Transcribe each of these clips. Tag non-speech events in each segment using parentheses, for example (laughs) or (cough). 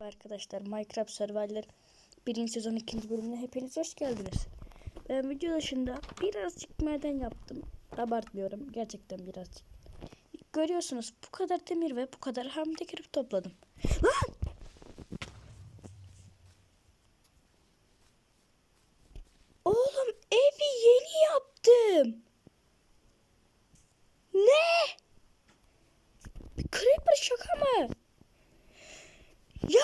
Arkadaşlar Minecraft Survivor 1. sezon 2. bölümüne hepiniz hoş geldiniz. Ben video dışında birazcık maden yaptım. Abartmıyorum gerçekten birazcık. Görüyorsunuz bu kadar demir ve bu kadar hamle girip topladım. Lan! Oğlum evi yeni yaptım. Ne? Creeper şaka mı? Ya!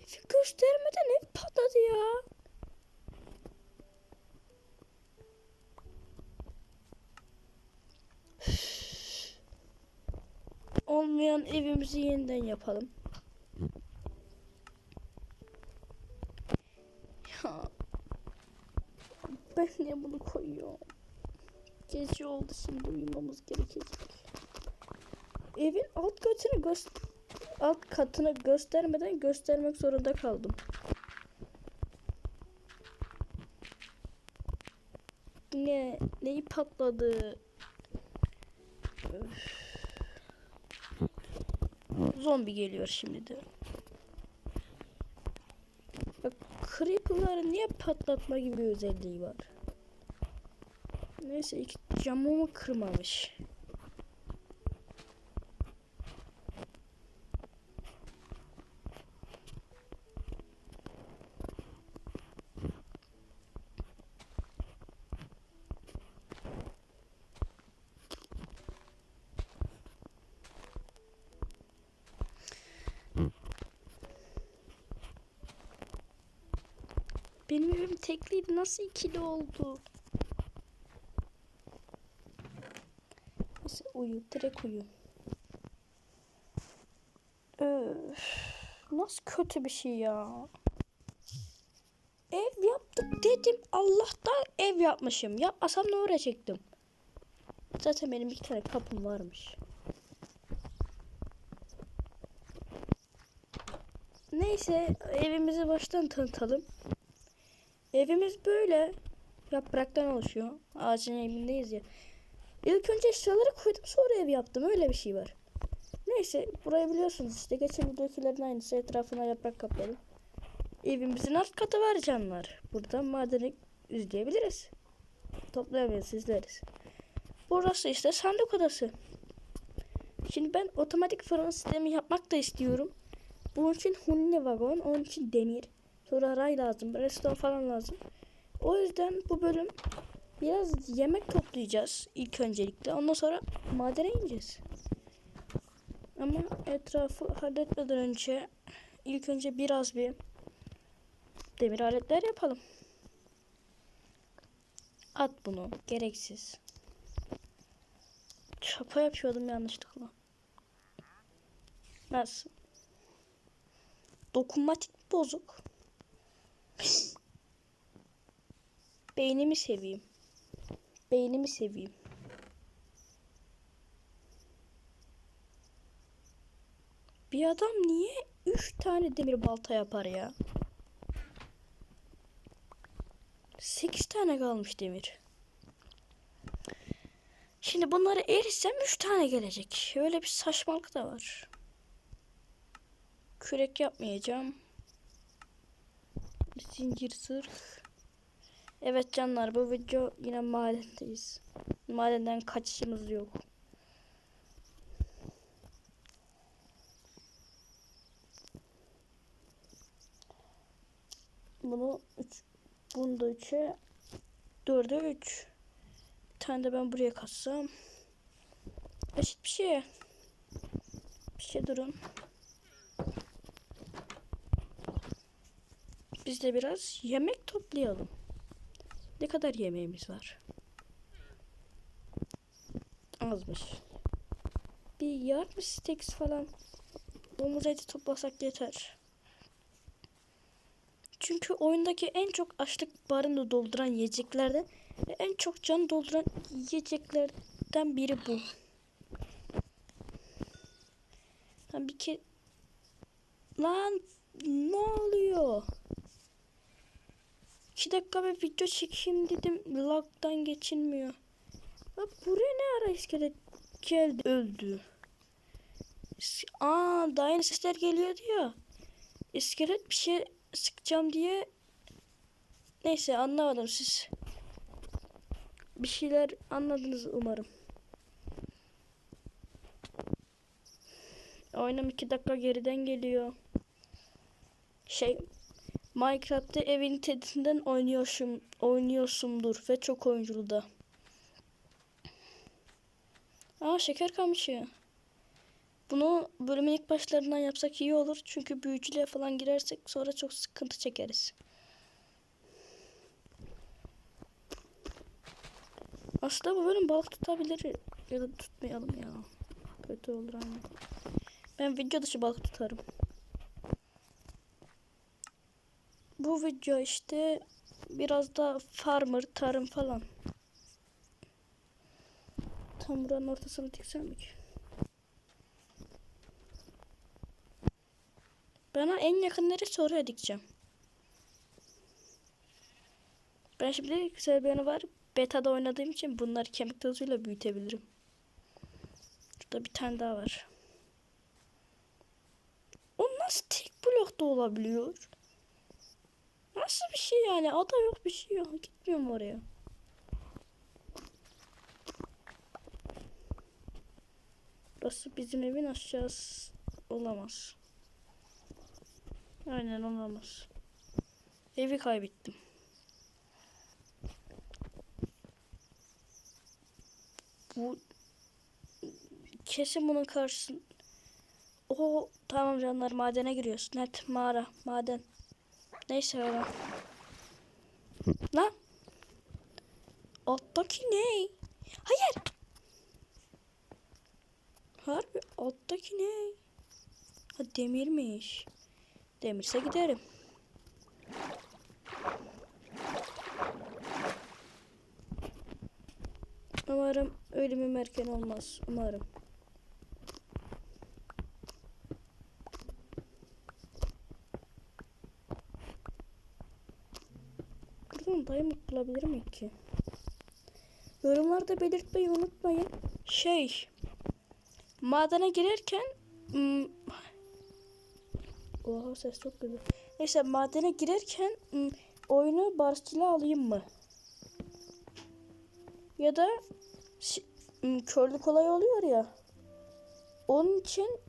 Evi göstermeden ev patladı ya. Olmayan evimizi yeniden yapalım. Ya. Ben niye bunu koyuyorum? Gece oldu şimdi uyumamız gerekecek. Evin alt katını göster alt katını göstermeden göstermek zorunda kaldım. Ne neyi patladı? Öf. Zombi geliyor şimdi de. Bak creeper'ları niye patlatma gibi özelliği var? Neyse iki camımı kırmamış. Benim evim tekliydi nasıl ikili oldu? Neyse uyu direkt uyu. Öf, nasıl kötü bir şey ya. Ev yaptık dedim Allah'tan ev yapmışım. Yapmasam ne uğraşacaktım. Zaten benim iki tane kapım varmış. Neyse evimizi baştan tanıtalım. Evimiz böyle yapraktan oluşuyor. Ağacın evindeyiz ya. İlk önce eşyaları koydum sonra ev yaptım. Öyle bir şey var. Neyse burayı biliyorsunuz işte. Geçen videokilerin aynısı etrafına yaprak kapladım. Evimizin alt katı var canlar. Buradan madeni izleyebiliriz. Toplayabiliriz izleriz. Burası işte sandık odası. Şimdi ben otomatik fırın sistemi yapmak da istiyorum. Bunun için hunne vagon, onun için demir. Sonra ray lazım, redstone falan lazım. O yüzden bu bölüm biraz yemek toplayacağız ilk öncelikle. Ondan sonra madene ineceğiz. Ama etrafı halletmeden önce ilk önce biraz bir demir aletler yapalım. At bunu. Gereksiz. Çapa yapıyordum yanlışlıkla. Nasıl? Dokunmatik bozuk. Beynimi seveyim. Beynimi seveyim. Bir adam niye 3 tane demir balta yapar ya? 8 tane kalmış demir. Şimdi bunları erisem 3 tane gelecek. Öyle bir saçmalık da var. Kürek yapmayacağım. Zincir zırh. Evet canlar bu video yine madendeyiz. Madenden kaçışımız yok. Bunu 3 bunu da 3'e 4'e 3. Bir tane de ben buraya katsam. Eşit bir şey. Bir şey durun. Biz de biraz yemek toplayalım. Ne kadar yemeğimiz var? Azmış. Bir yarım steaks falan domuz eti toplasak yeter. Çünkü oyundaki en çok açlık barını dolduran yiyeceklerden en çok can dolduran yiyeceklerden biri bu. Lan bir ke... Lan ne oluyor? 2 dakika bir video çekeyim dedim. Lag'dan geçilmiyor. Bak buraya ne ara iskelet geldi. Öldü. Aa daha yeni sesler geliyordu ya. İskelet bir şey sıkacağım diye. Neyse anlamadım siz. Bir şeyler anladınız umarım. Oyunum 2 dakika geriden geliyor. Şey Minecraft'ta evin tetinden oynuyorsun, oynuyorsundur ve çok oyunculu da. Aa şeker kamışı. Bunu bölümün ilk başlarından yapsak iyi olur. Çünkü büyücülüğe falan girersek sonra çok sıkıntı çekeriz. Aslında bu bölüm balık tutabilir ya da tutmayalım ya. Kötü olur aynen. Ben video dışı balık tutarım. Bu video işte biraz da farmer, tarım falan. Tam buranın ortasını diksem mi ki? Bana en yakın neresi oraya dikeceğim. Ben şimdi güzel bir yanı var. Beta'da oynadığım için bunları kemik tozuyla büyütebilirim. Şurada bir tane daha var. O nasıl tek blokta olabiliyor? Nasıl bir şey yani? Ada yok bir şey yok. Gitmiyorum oraya. Burası bizim evin aşağısı olamaz. Aynen olamaz. Evi kaybettim. Bu kesin bunun karşısında. O tamam canlar madene giriyoruz. Net mağara maden. Neyse öyle. Lan. Alttaki ne? Hayır. Harbi alttaki ne? Ha demirmiş. Demirse giderim. Umarım ölümüm erken olmaz. Umarım. Buradan diamond bulabilir miyim ki? Yorumlarda belirtmeyi unutmayın. Şey, madene girerken hmm, Oha ses çok güzel. Neyse madene girerken hmm, oyunu barışçıla alayım mı? Ya da hmm, körlük kolay oluyor ya. Onun için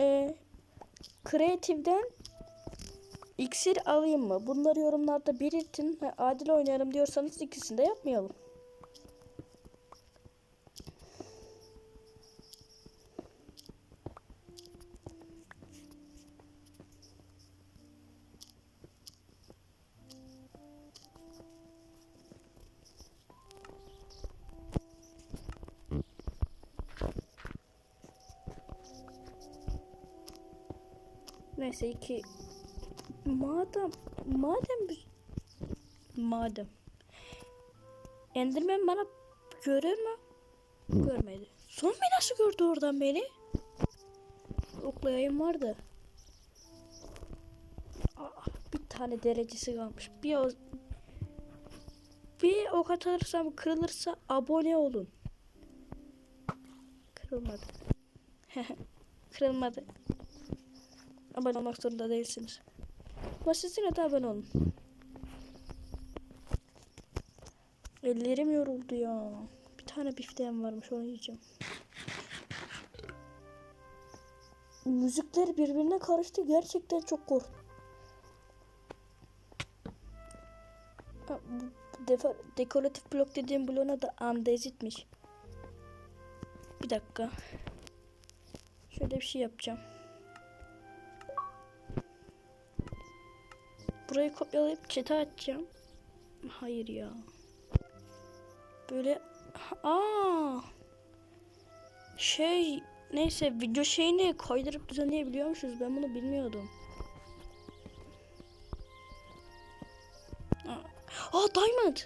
e, Creative'den iksir alayım mı? Bunları yorumlarda belirtin. Ha, adil oynarım diyorsanız ikisini de yapmayalım. Neyse iki madem madem biz- madem Enderman bana görür mü? Görmedi. Son beni nasıl gördü oradan beni? Oklayayım vardı. Aa, bir tane derecesi kalmış. Bir o bir ok atarsam kırılırsa abone olun. Kırılmadı. (laughs) Kırılmadı. Abone olmak zorunda değilsiniz. Yine de abone olun. Ellerim yoruldu ya. Bir tane bifteğim varmış onu yiyeceğim. Müzikler birbirine karıştı. Gerçekten çok korktum. Defa, dekoratif blok dediğim bloğuna da andezitmiş. Bir dakika. Şöyle bir şey yapacağım. Burayı kopyalayıp çete açacağım. Hayır ya. Böyle aa şey neyse video şeyini kaydırıp düzenleyebiliyormuşuz. Ben bunu bilmiyordum. Aa, diamond.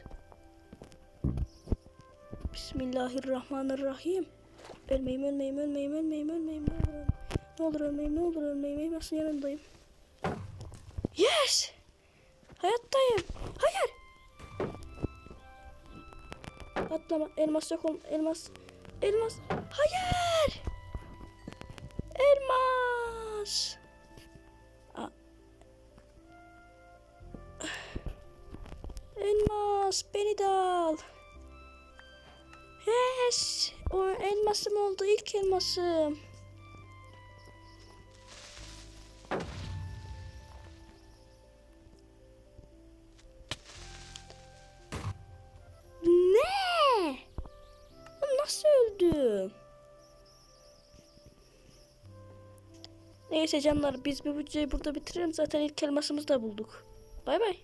Bismillahirrahmanirrahim. Ölmeyeyim, ölmeyeyim, ölmeyeyim, ölmeyeyim, ölmeyeyim. Ne olur ölmeyeyim, ne olur ölmeyeyim. Nasıl yanındayım? Yes! Hayattayım. Hayır. Atlama. Elmas yok oğlum. Elmas. Elmas. Hayır. Elmas. Elmas beni de al. Yes. O elmasım oldu ilk elmasım. Neyse canlar biz bu videoyu burada bitirelim. Zaten ilk elmasımızı da bulduk. Bay bay.